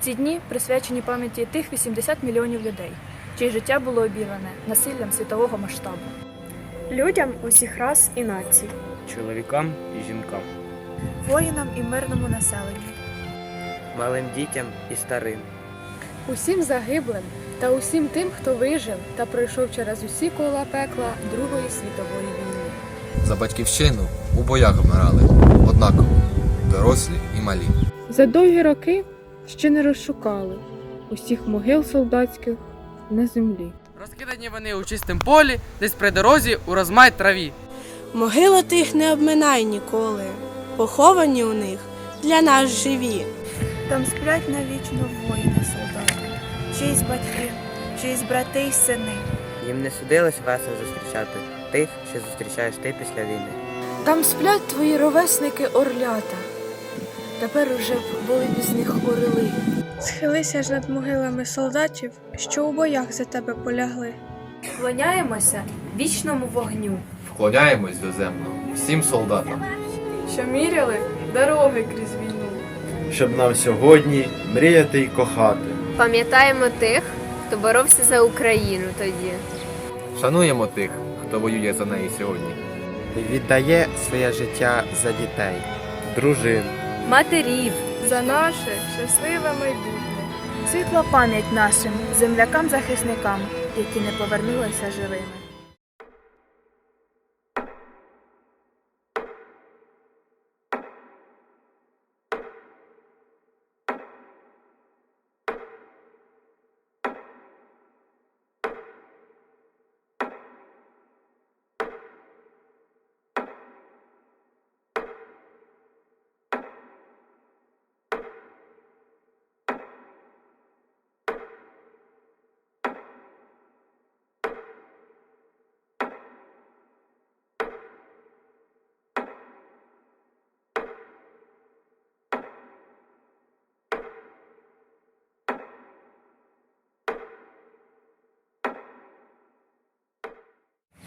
Ці дні присвячені пам'яті тих 80 мільйонів людей, чиє життя було обірване насиллям світового масштабу. Людям усіх рас і націй. чоловікам і жінкам, Воїнам і мирному населенню. малим дітям і старим, Усім загиблим та усім тим, хто вижив та пройшов через усі кола пекла Другої світової війни. За батьківщину у боях вмирали однаково дорослі і малі. За довгі роки ще не розшукали усіх могил солдатських на землі. Розкидані вони у чистім полі, десь при дорозі у розмай траві. Могила тих не обминай ніколи, поховані у них для нас живі. Там сплять навічно воїни солдати, чиїсь батьки, чиїсь брати й сини. їм не судилось весело зустрічати тих, що зустрічаєш ти після війни. Там сплять твої ровесники орлята. Тепер уже були б з них орли. Схилися ж над могилами солдатів, що у боях за тебе полягли. Вклоняємося вічному вогню. Вклоняємось до землю всім солдатам. Що міряли дороги крізь війну. щоб нам сьогодні мріяти й кохати. Пам'ятаємо тих, хто боровся за Україну тоді. Шануємо тих, хто воює за неї сьогодні. Віддає своє життя за дітей, дружин, Матерів, За наше щасливе майбутнє. світла пам'ять нашим землякам-захисникам, які не повернулися живими.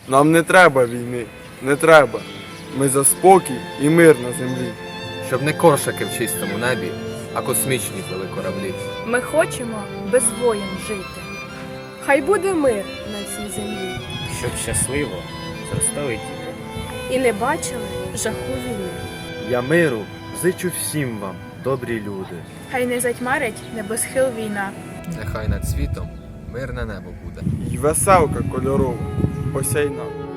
Нам не треба війни, не треба. Ми за спокій і мир на землі. Щоб не коршаки в чистому небі, а космічні плили кораблі. Ми хочемо без воїн жити. Хай буде мир на цій землі. щоб щасливо зростали діти. І не бачили жаху війни. Я миру зичу всім вам, добрі люди. Хай не затьмарить небосхил війна. Нехай над світом мирне небо буде. І веселка кольорова, осяй нам.